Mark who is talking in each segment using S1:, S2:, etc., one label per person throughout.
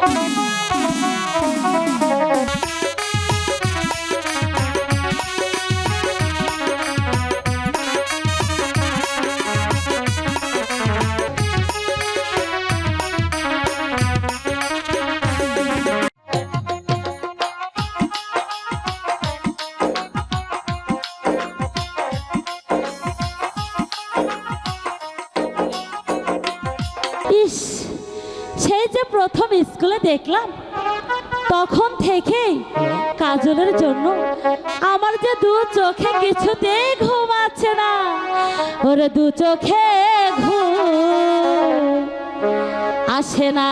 S1: Bye. সেই যে প্রথম স্কুলে দেখলাম, তখন থেকেই কাজলের জন্য আমার যে দু চোখে কিছুতেই ঘুম আছে না। ওরে দু চোখে ঘুম আসে না।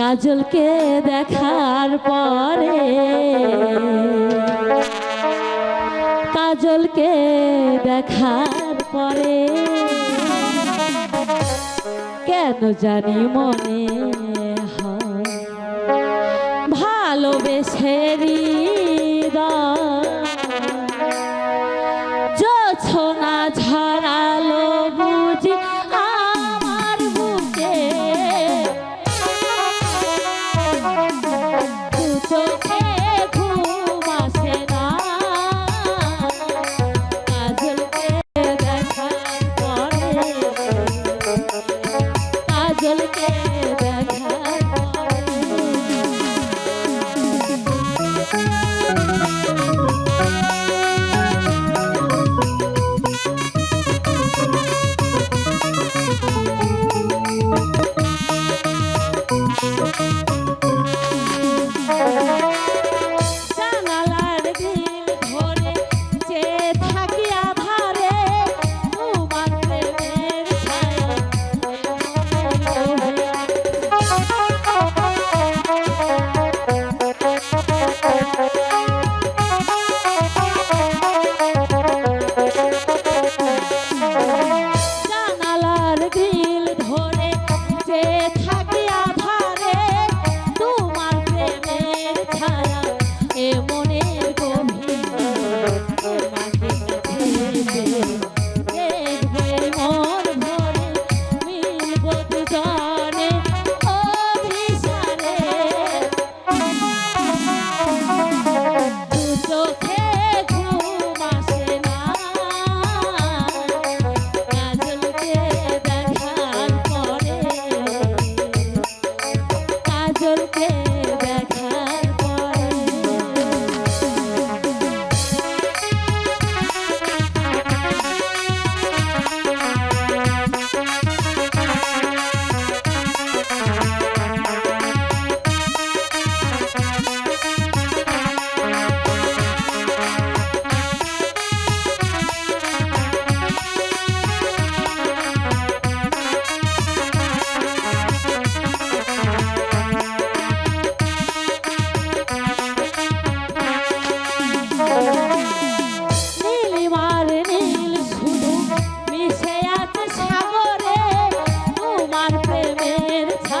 S1: কাজলকে দেখার পরে কাজলকে দেখার পরে কেন জানি মনে ভালোবেসে যছনা ঝরা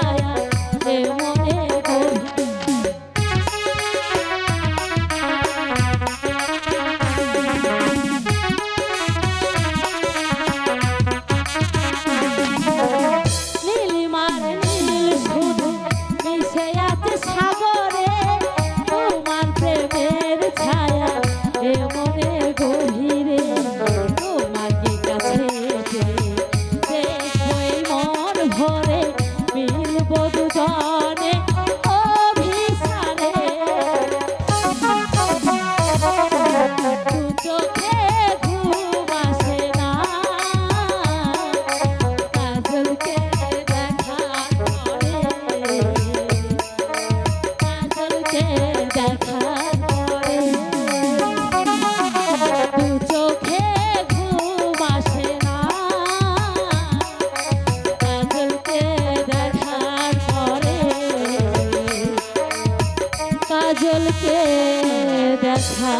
S1: yeah. আচলকে দেখা